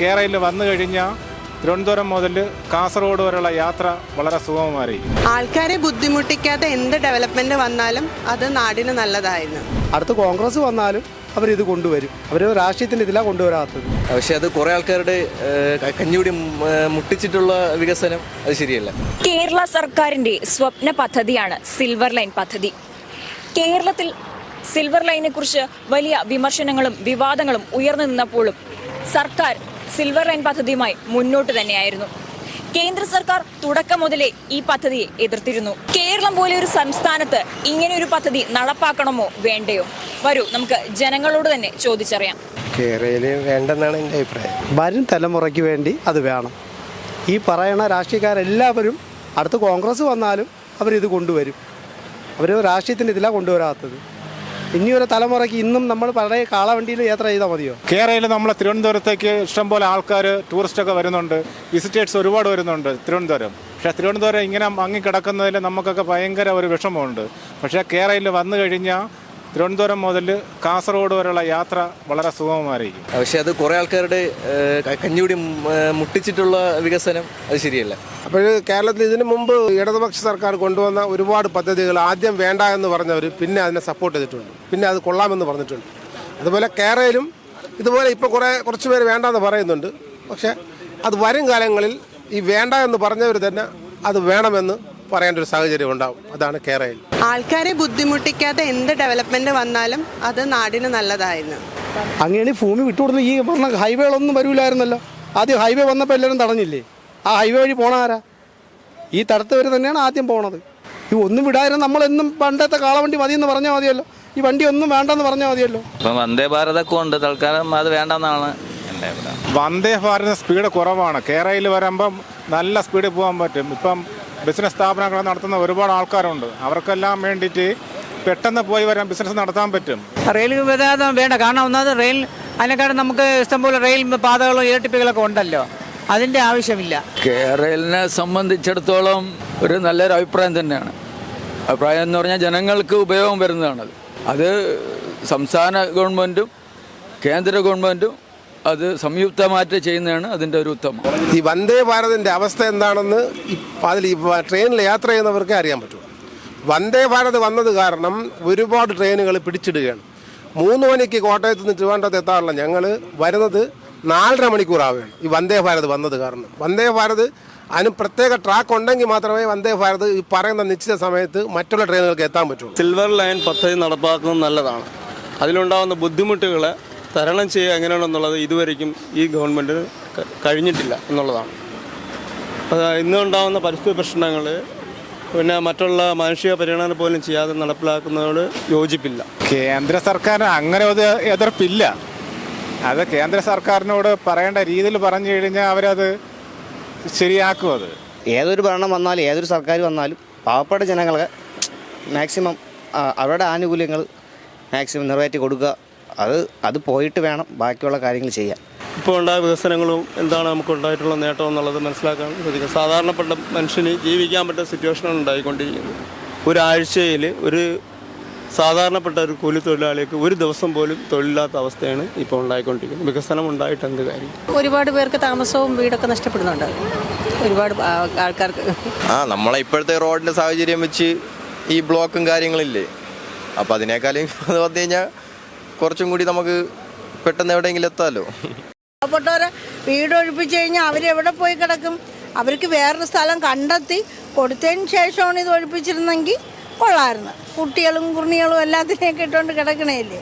കേരളയിൽ വന്നു കഴിഞ്ഞാൽ തിരുവനന്തപുരം മുതൽ കാസർഗോഡ് വരെയുള്ള യാത്ര വളരെ സുഗമമായിരിക്കും ആൾക്കാരെ ബുദ്ധിമുട്ടിക്കാതെ എന്ത് ഡെവലപ്മെന്റ് വന്നാലും അത് നാടിന് നല്ലതായിരുന്നു. അടുത്ത് കോൺഗ്രസ് വന്നാലും അവരിത് കൊണ്ടുവരും. അവർ രാഷ്ട്രീയത്തിന്റെ ഇതിലാണ് കൊണ്ടുവരാത്തത്. പക്ഷേ അത് കുറേ ആൾക്കാരുടെ ഏഹ്, കഞ്ഞുകൂടി മുട്ടിച്ചിട്ടുള്ള വികസനം അത് ശരിയല്ല. കേരള സർക്കാരിന്റെ സ്വപ്ന പദ്ധതിയാണ് സിൽവർ ലൈൻ പദ്ധതി. കേരളത്തിൽ സിൽവർ ലൈനെ കുറിച്ച് വലിയ വിമർശനങ്ങളും വിവാദങ്ങളും ഉയർന്നു നിന്നപ്പോഴും സർക്കാർ സിൽവർ ലൈൻ പദ്ധതിയുമായി മുന്നോട്ട് തന്നെയായിരുന്നു. കേന്ദ്ര സർക്കാർ തുടക്കം മുതലേ ഈ പദ്ധതിയെ എതിർത്തിരുന്നു. കേരളം പോലെ ഒരു സംസ്ഥാനത്ത് ഇങ്ങനെ ഒരു പദ്ധതി നടപ്പാക്കണമോ വേണ്ടയോ? വരൂ നമുക്ക് ജനങ്ങളോട് തന്നെ ചോദിച്ചറിയാം. കേരളയിൽ വേണ്ടെന്നാണ് എന്റെ അഭിപ്രായം. വരും തലമുറയ്ക്ക് വേണ്ടി അത് വേണം. ഈ പറയണ രാഷ്ട്രീയക്കാരെല്ലാവരും അടുത്ത് കോൺഗ്രസ് വന്നാലും അവരിത് കൊണ്ടുവരും. അവർ രാഷ്ട്രീയത്തിന്റെ ഇതിലാണ് കൊണ്ടുവരാത്തത്. ഇനി ഒരു തലമുറയ്ക്ക് ഇന്നും നമ്മൾ പഴയ കാളവണ്ടിയിൽ യാത്ര ചെയ്താൽ മതിയോ? കേരളയിൽ നമ്മളെ തിരുവനന്തപുരത്തേക്ക് ഇഷ്ടംപോലെ ആൾക്കാർ ടൂറിസ്റ്റൊക്കെ വരുന്നുണ്ട്. വിസിറ്റേഴ്സ് ഒരുപാട് വരുന്നുണ്ട് തിരുവനന്തപുരം. പക്ഷേ തിരുവനന്തപുരം ഇങ്ങനെ മങ്ങിക്കിടക്കുന്നതിൽ നമുക്കൊക്കെ ഭയങ്കര ഒരു വിഷമമുണ്ട്. പക്ഷേ കേരളയിൽ വന്നു കഴിഞ്ഞാൽ തിരുവനന്തപുരം മുതൽ കാസർഗോഡ് വരെയുള്ള യാത്ര വളരെ സുഗമമായിരിക്കും. പക്ഷേ അത് കുറെ ആൾക്കാരുടെ ഏഹ്, മുട്ടിച്ചിട്ടുള്ള വികസനം അത് ശരിയല്ല. അപ്പോൾ കേരളത്തിൽ ഇതിനു മുമ്പ് ഇടതുപക്ഷ സർക്കാർ കൊണ്ടുവന്ന ഒരുപാട് പദ്ധതികൾ ആദ്യം വേണ്ട എന്ന് പറഞ്ഞവർ പിന്നെ അതിനെ സപ്പോർട്ട് ചെയ്തിട്ടുണ്ട്. പിന്നെ അത് കൊള്ളാമെന്ന് പറഞ്ഞിട്ടുണ്ട്. അതുപോലെ കേരളയിലും ഇതുപോലെ ഇപ്പോൾ കുറേ കുറച്ച് പേര് വേണ്ടെന്ന് പറയുന്നുണ്ട്. പക്ഷേ അത് വരും കാലങ്ങളിൽ ഈ വേണ്ട എന്ന് പറഞ്ഞവർ തന്നെ അത് വേണമെന്ന് പറയേണ്ട ഒരു സാഹചര്യം ഉണ്ടാവും. അതാണ് കേരളയിൽ. ആൾക്കാരെ ബുദ്ധിമുട്ടിക്കാതെ എന്ത് ഡെവലപ്മെന്റ് വന്നാലും അത് നാടിന് നല്ലതായിരുന്നു. അങ്ങനെ ഭൂമി വിട്ടുകൊടുത്ത് ഈ പറഞ്ഞ ഹൈവേകളൊന്നും വരൂലായിരുന്നല്ലോ. ആദ്യം ഹൈവേ വന്നപ്പോൾ എല്ലാവരും തടഞ്ഞില്ലേ? ആ ഹൈവേ വഴി പോണ ആരാ? ഈ തടത്ത് വരെ തന്നെയാണ് ആദ്യം പോണത്. ഈ ഒന്നും വിടാതിരുന്ന നമ്മളെന്നും പണ്ടത്തെ കാളവണ്ടി മതിയെന്ന് പറഞ്ഞാൽ മതിയല്ലോ. ഈ വണ്ടി ഒന്നും വേണ്ടെന്ന് പറഞ്ഞാൽ മതിയല്ലോ. ഇപ്പം വന്ദേ ഭാരതൊക്കെ ഉണ്ട്. തൽക്കാലം അത് വേണ്ടെന്നാണ് വന്ദേ ഭാരത് സ്പീഡ് കുറവാണ്. കേരളയിൽ വരുമ്പം നല്ല സ്പീഡിൽ പോകാൻ പറ്റും. ഇപ്പം ബിസിനസ് സ്ഥാപനങ്ങൾ നടത്തുന്ന ഒരുപാട് ആൾക്കാരുണ്ട്. അവർക്കെല്ലാം വേണ്ടിയിട്ട് പെട്ടെന്ന് പോയി വരാൻ ബിസിനസ് നടത്താൻ പറ്റും. റെയിൽ ഗതാഗതം വേണ്ട. കാരണം ഒന്നാമത് റെയിൽ അതിനെക്കാളും നമുക്ക് ഇഷ്ടംപോലെ റെയിൽ പാതകളും ഇരട്ടിപ്പുകളൊക്കെ ഉണ്ടല്ലോ. അതിന്റെ ആവശ്യമില്ല. കേരളിനെ സംബന്ധിച്ചിടത്തോളം ഒരു നല്ലൊരു അഭിപ്രായം തന്നെയാണ്. അഭിപ്രായം എന്ന് പറഞ്ഞാൽ ജനങ്ങൾക്ക് ഉപയോഗം വരുന്നതാണത്. അത് സംസ്ഥാന ഗവൺമെന്റും കേന്ദ്ര ഗവൺമെന്റും അത് സംയുക്തമായിട്ട് ചെയ്യുന്നതാണ് അതിന്റെ ഒരു ഉത്തമം. ഈ വന്ദേ ഭാരതിന്റെ അവസ്ഥ എന്താണെന്ന് അതിൽ ഈ ട്രെയിനിൽ യാത്ര ചെയ്യുന്നവർക്ക് അറിയാൻ പറ്റും. വന്ദേ ഭാരത് വന്നത് കാരണം ഒരുപാട് ട്രെയിനുകൾ പിടിച്ചിടുകയാണ്. മൂന്ന് മണിക്ക് കോട്ടയത്ത് നിന്ന് ട്രിവാൻഡ്രത്ത് എത്താറുള്ള ഞങ്ങൾ വരുന്നത് നാലര മണിക്കൂറാവുകയാണ് ഈ വന്ദേ ഭാരത് വന്നത് കാരണം. വന്ദേ ഭാരത് അതിന് പ്രത്യേക ട്രാക്ക് ഉണ്ടെങ്കിൽ മാത്രമേ വന്ദേ ഭാരത് ഈ പറയുന്ന നിശ്ചിത സമയത്ത് മറ്റുള്ള ട്രെയിനുകൾക്ക് എത്താൻ പറ്റുള്ളൂ. സിൽവർ ലൈൻ പദ്ധതി നടപ്പാക്കുന്നത് നല്ലതാണ്. അതിലുണ്ടാകുന്ന ബുദ്ധിമുട്ടുകളെ തരണം ചെയ്യുക എങ്ങനെയാണെന്നുള്ളത് ഇതുവരെയ്ക്കും ഈ ഗവൺമെന്റിന് കഴിഞ്ഞിട്ടില്ല എന്നുള്ളതാണ്. അത് ഇന്നുണ്ടാകുന്ന പരിസ്ഥിതി പ്രശ്നങ്ങൾ പിന്നെ മറ്റുള്ള മാനുഷിക പരിഗണന പോലും ചെയ്യാതെ നടപ്പിലാക്കുന്നതോട് യോജിപ്പില്ല. കേന്ദ്ര സർക്കാരിന് അങ്ങനെ ഒരു എതിർപ്പില്ല. അത് കേന്ദ്ര സർക്കാരിനോട് പറയേണ്ട രീതിയിൽ പറഞ്ഞു കഴിഞ്ഞാൽ അവരത് ശരിയാക്കും അത്. ഏതൊരു ഭരണം വന്നാലും ഏതൊരു സർക്കാർ വന്നാലും പാവപ്പെട്ട ജനങ്ങളെ മാക്സിമം അവരുടെ ആനുകൂല്യങ്ങൾ മാക്സിമം നിറവേറ്റി കൊടുക്കുക. അത് അത് പോയിട്ട് വേണം ബാക്കിയുള്ള കാര്യങ്ങൾ ചെയ്യാൻ. ഇപ്പോൾ ഉണ്ടായ വികസനങ്ങളും എന്താണ് നമുക്ക് ഉണ്ടായിട്ടുള്ള നേട്ടം എന്നുള്ളത് മനസ്സിലാക്കാൻ ശ്രദ്ധിക്കുക സാധാരണപ്പെട്ട മനുഷ്യന് ജീവിക്കാൻ പറ്റുന്ന സിറ്റുവേഷനാണ് ഉണ്ടായിക്കൊണ്ടിരിക്കുന്നത്. ഒരാഴ്ചയിൽ ഒരു സാധാരണപ്പെട്ട ഒരു കൂലി തൊഴിലാളിക്ക് ഒരു ദിവസം പോലും തൊഴിലില്ലാത്ത അവസ്ഥയാണ് ഇപ്പോൾ ഉണ്ടായിക്കൊണ്ടിരിക്കുന്നത്. വികസനം ഉണ്ടായിട്ട് എന്ത് കാര്യം? ഒരുപാട് പേർക്ക് താമസവും വീടൊക്കെ നഷ്ടപ്പെടുന്നുണ്ട്. ഒരുപാട് ആൾക്കാർക്ക്. ആ നമ്മളെ ഇപ്പോഴത്തെ റോഡിന്റെ സാഹചര്യം വെച്ച് ഈ ബ്ലോക്കും കാര്യങ്ങളില്ലേ? അപ്പോൾ അതിനേക്കാളും പറഞ്ഞു വന്നു കഴിഞ്ഞാൽ കുറച്ചും കൂടി നമുക്ക് പെട്ടെന്ന് എവിടെയെങ്കിലും എത്താമല്ലോ പാവപ്പെട്ടവരെ വീട് ഒഴിപ്പിച്ചു കഴിഞ്ഞാൽ അവരെവിടെ പോയി കിടക്കും? അവർക്ക് വേറൊരു സ്ഥലം കണ്ടെത്തി കൊടുത്തതിന് ശേഷമാണ് ഇത് ഒഴിപ്പിച്ചിരുന്നെങ്കിൽ കൊള്ളായിരുന്നു കുട്ടികളും കുർണികളും എല്ലാത്തിനെയൊക്കെ ഇട്ടുകൊണ്ട് കിടക്കണേല്ലേ?